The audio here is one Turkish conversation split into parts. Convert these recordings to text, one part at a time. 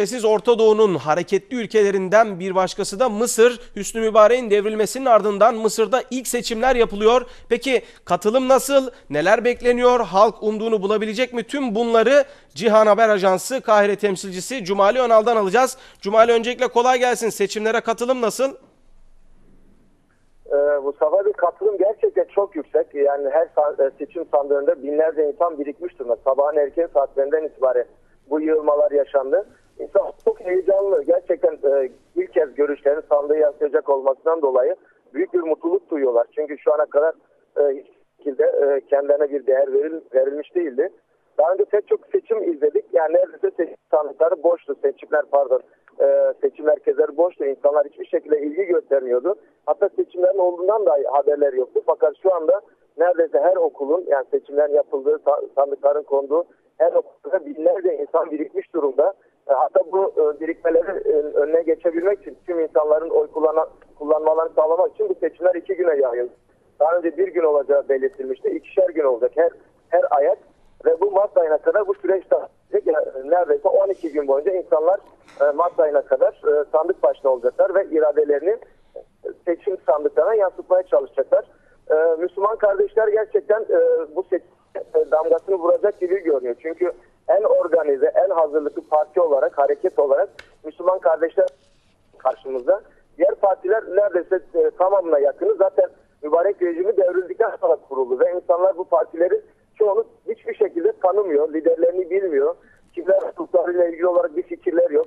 Şüphesiz Orta Doğu'nun hareketli ülkelerinden bir başkası da Mısır. Hüsnü Mübarek'in devrilmesinin ardından Mısır'da ilk seçimler yapılıyor. Peki katılım nasıl? Neler bekleniyor? Halk umduğunu bulabilecek mi? Tüm bunları Cihan Haber Ajansı Kahire temsilcisi Cumali Önal'dan alacağız. Cumali öncelikle kolay gelsin. Seçimlere katılım nasıl? Ee, Mustafa bir katılım gerçekten çok yüksek. Yani her e, seçim sandığında binlerce insan birikmiş durumda. Sabahın erken saatlerinden itibaren bu yığılmalar yaşandı. İnsan çok heyecanlı. Gerçekten e, ilk kez görüşlerini sandığı yansıyacak olmasından dolayı büyük bir mutluluk duyuyorlar. Çünkü şu ana kadar e, şekilde e, kendilerine bir değer veril, verilmiş değildi. Daha önce pek çok seçim izledik. Yani neredeyse seçim sandıkları boştu. Seçimler pardon. E, seçim merkezleri boştu. İnsanlar hiçbir şekilde ilgi göstermiyordu. Hatta seçimlerin olduğundan da haberler yoktu. Fakat şu anda neredeyse her okulun yani seçimlerin yapıldığı sa- sandıkların konduğu her okulda binlerce insan birikmiş durumda. E, Hatta bu e, birikmeleri e, önüne geçebilmek için tüm insanların oy kullanan, kullanmalarını sağlamak için bu seçimler iki güne yayıldı. Daha önce bir gün olacağı belirtilmişti. İkişer gün olacak her her ayak ve bu Mart ayına kadar bu süreç neredeyse 12 gün boyunca insanlar Mart ayına kadar sandık başına olacaklar ve iradelerini seçim sandıklarına yansıtmaya çalışacaklar. Müslüman kardeşler gerçekten bu seçim damgasını vuracak gibi görünüyor. Çünkü en organize, en hazırlıklı parti olarak, hareket olarak Müslüman kardeşler karşımızda. Diğer partiler neredeyse e, tamamına yakını zaten mübarek rejimi devrildikten sonra kuruldu ve insanlar bu partileri çoğunu hiçbir şekilde tanımıyor, liderlerini bilmiyor. Kimler tutuklarıyla ilgili olarak bir fikirler yok.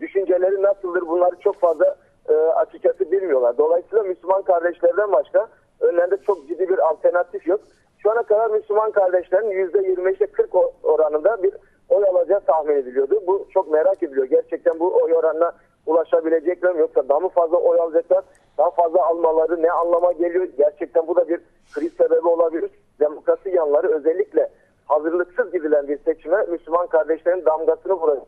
Düşünceleri nasıldır bunları çok fazla e, açıkçası bilmiyorlar. Dolayısıyla Müslüman kardeşlerden başka önlerinde çok ciddi bir alternatif yok. Şu ana kadar Müslüman kardeşlerin %25'e 40 o- oranında bir oy alacağı tahmin ediliyordu. Bu çok merak ediliyor. Gerçekten bu oy oranına ulaşabilecekler mi yoksa daha mı fazla oy alacaklar? Daha fazla almaları ne anlama geliyor? Gerçekten bu da bir kriz sebebi olabilir. Demokrasi yanları özellikle hazırlıksız gidilen bir seçime Müslüman kardeşlerin damgasını vuracak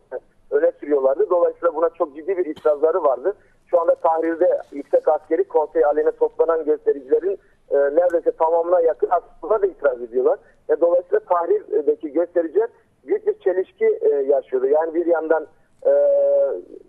öne sürüyorlardı. Dolayısıyla buna çok ciddi bir itirazları vardı. Şu anda Tahrir'de Yüksek Askeri Konsey aleyhine toplanan göstericilerin e, neredeyse tamamına yakın aslında da itiraz ediyorlar. Ve dolayısıyla Tahrir'deki göstericiler büyük bir çelişki e, yaşıyordu. Yani bir yandan e,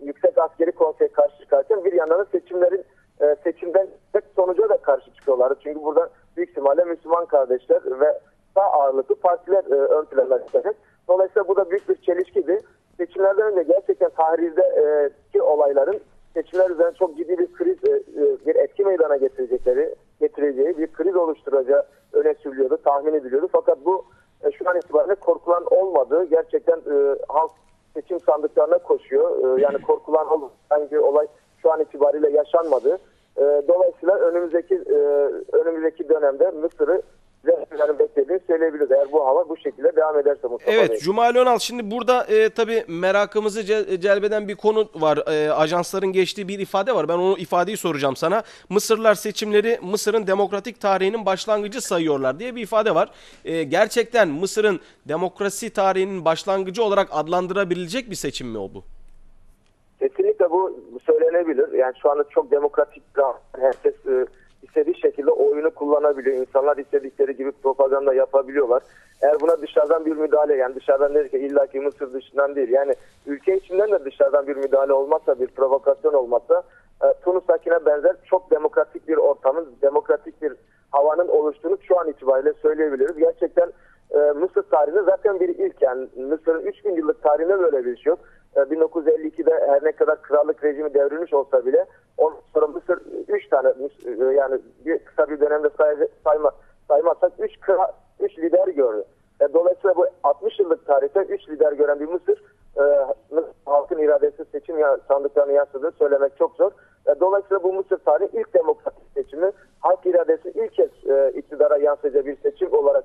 Yüksek Askeri Konsey karşı çıkarken bir yandan da seçimlerin e, seçimden sonuca da karşı çıkıyorlardı. Çünkü burada büyük ihtimalle Müslüman kardeşler ve sağ ağırlıklı partiler e, ön plana çıkacak. Dolayısıyla bu da büyük bir çelişkiydi. Seçimlerden önce gerçekten Tahrir'deki olayların seçimler üzerine çok ciddi bir kriz, e, e, bir etki meydana getirecekleri, getireceği bir kriz oluşturacağı öne sürülüyordu, tahmin ediliyordu. Fakat bu e, şu an itibariyle korkulan olmadı. Gerçekten e, halk seçim sandıklarına koşuyor. E, yani korkulan. Hangi olay şu an itibariyle yaşanmadı. E, dolayısıyla önümüzdeki e, önümüzdeki dönemde Mısır'ı Zeytinlerin beklediğini söyleyebiliriz. Eğer bu hava bu şekilde devam ederse Mustafa Bey. Evet Cumali Önal şimdi burada e, tabii merakımızı ce- celbeden bir konu var. E, ajansların geçtiği bir ifade var. Ben onu ifadeyi soracağım sana. Mısırlar seçimleri Mısır'ın demokratik tarihinin başlangıcı sayıyorlar diye bir ifade var. E, gerçekten Mısır'ın demokrasi tarihinin başlangıcı olarak adlandırabilecek bir seçim mi o bu? Kesinlikle bu söylenebilir. Yani şu anda çok demokratik herkes e, istediği şekilde oyunu kullanabiliyor. İnsanlar istedikleri gibi propaganda yapabiliyorlar. Eğer buna dışarıdan bir müdahale yani dışarıdan dedik ki illaki Mısır dışından değil. Yani ülke içinden de dışarıdan bir müdahale olmazsa bir provokasyon olmazsa e, Tunus'takine benzer çok demokratik bir ortamın demokratik bir havanın oluştuğunu şu an itibariyle söyleyebiliriz. Gerçekten e, Mısır tarihinde zaten bir ilk yani Mısır'ın 3000 yıllık tarihinde böyle bir şey yok. E, 1952'de her ne kadar krallık rejimi devrilmiş olsa bile ondan sonra Mısır 3 tane e, yani bir kısa bir dönemde say, sayma, saymazsak 3 3 lider gördü. E, dolayısıyla bu 60 yıllık tarihte 3 lider gören bir Mısır e, halkın iradesi seçim ya, sandıklarını yansıdığını söylemek çok zor. E, dolayısıyla bu Mısır tarihi ilk demokratik seçimi halk iradesi ilk kez e, iktidara yansıyacağı bir seçim olarak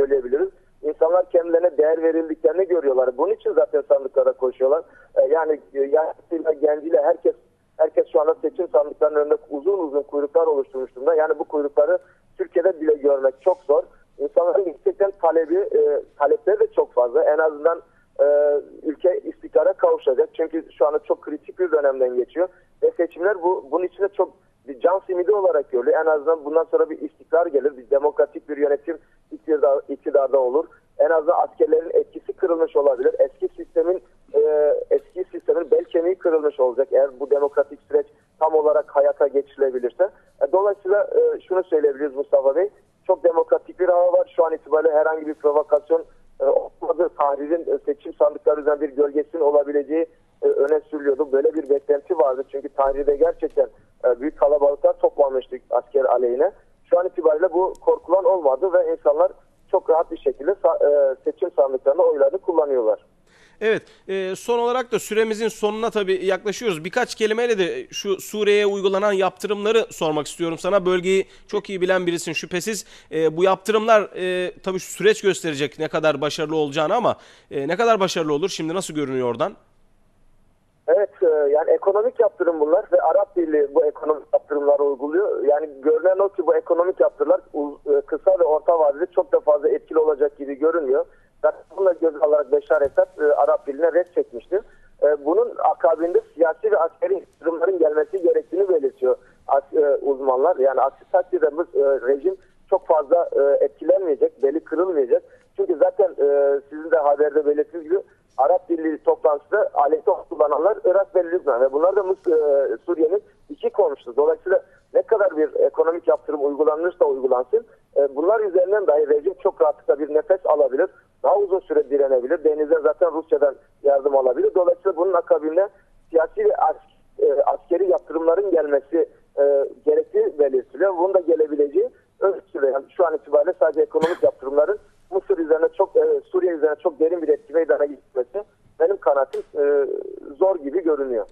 söyleyebiliriz. İnsanlar kendilerine değer verildiklerini görüyorlar. Bunun için zaten sandıklara koşuyorlar. E, yani e, yaşlısıyla, genciyle herkes herkes şu anda seçim sandıklarının önünde uzun uzun kuyruklar oluşturmuş. Yani bu kuyrukları Türkiye'de bile görmek çok zor. İnsanların gerçekten talebi, e, talepleri de çok fazla. En azından e, ülke istikrara kavuşacak. Çünkü şu anda çok kritik bir dönemden geçiyor. Ve seçimler bu bunun içinde çok bir can simidi olarak görülüyor. En azından bundan sonra bir istikrar gelir. Bir demokratik bir yönetim iktidar, iktidarda olur. En azından askerlerin etkisi kırılmış olabilir. Eski sistemin e, kemiği kırılmış olacak eğer bu demokratik süreç tam olarak hayata geçirilebilirse. E, Dolayısıyla e, şunu söyleyebiliriz Mustafa Bey. Çok demokratik bir hava var. Şu an itibariyle herhangi bir provokasyon e, olmadı. Tahririn e, seçim sandıkları üzerine bir gölgesinin olabileceği e, öne sürülüyordu. Böyle bir beklenti vardı. Çünkü Tahrir'de gerçekten e, büyük kalabalıklar toplanmıştık asker aleyhine. Şu an itibariyle bu korkulan olmadı ve insanlar çok rahat bir şekilde e, seçim sandıklarında oylarını kullanıyorlar. Evet, e, son olarak da süremizin sonuna tabii yaklaşıyoruz. Birkaç kelimeyle de şu Suriye'ye uygulanan yaptırımları sormak istiyorum sana. Bölgeyi çok iyi bilen birisin şüphesiz. Bu yaptırımlar e, tabii süreç gösterecek ne kadar başarılı olacağını ama ne kadar başarılı olur? Şimdi nasıl görünüyor oradan? Evet e, yani ekonomik yaptırım bunlar ve Arap Birliği bu ekonomik yaptırımları uyguluyor. Yani görünen o ki bu ekonomik yaptırımlar e, kısa ve orta vadede çok da fazla etkili olacak gibi görünmüyor. Zaten bununla göz alarak Beşar Esad e, Arap Birliği'ne red çekmişti. Bunun akabinde siyasi ve askeri yaptırımların gelmesi gerektiğini belirtiyor uzmanlar. Yani aksi takdirde rejim çok fazla etkilenmeyecek, beli kırılmayacak. Çünkü zaten sizin de haberde belirttiğiniz gibi Arap Birliği toplantısında ve bunlar da Mısır, e, Suriye'nin iki komşusu. Dolayısıyla ne kadar bir ekonomik yaptırım uygulanırsa uygulansın e, bunlar üzerinden dahi rejim çok rahatlıkla bir nefes alabilir. Daha uzun süre direnebilir. Denizde zaten Rusya'dan yardım alabilir. Dolayısıyla bunun akabinde siyasi ve e, askeri yaptırımların gelmesi e, gerektiği belirtiliyor. Bunun da gelebileceği ölçülüyor. Yani şu an itibariyle sadece ekonomik yaptırımların Mısır üzerine çok, e, Suriye üzerine çok derin bir etki meydana gitmesi kanaatim e, zor gibi görünüyor.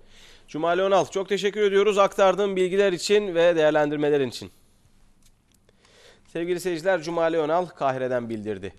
Cumali Önal çok teşekkür ediyoruz aktardığın bilgiler için ve değerlendirmelerin için. Sevgili seyirciler Cumali Önal Kahire'den bildirdi.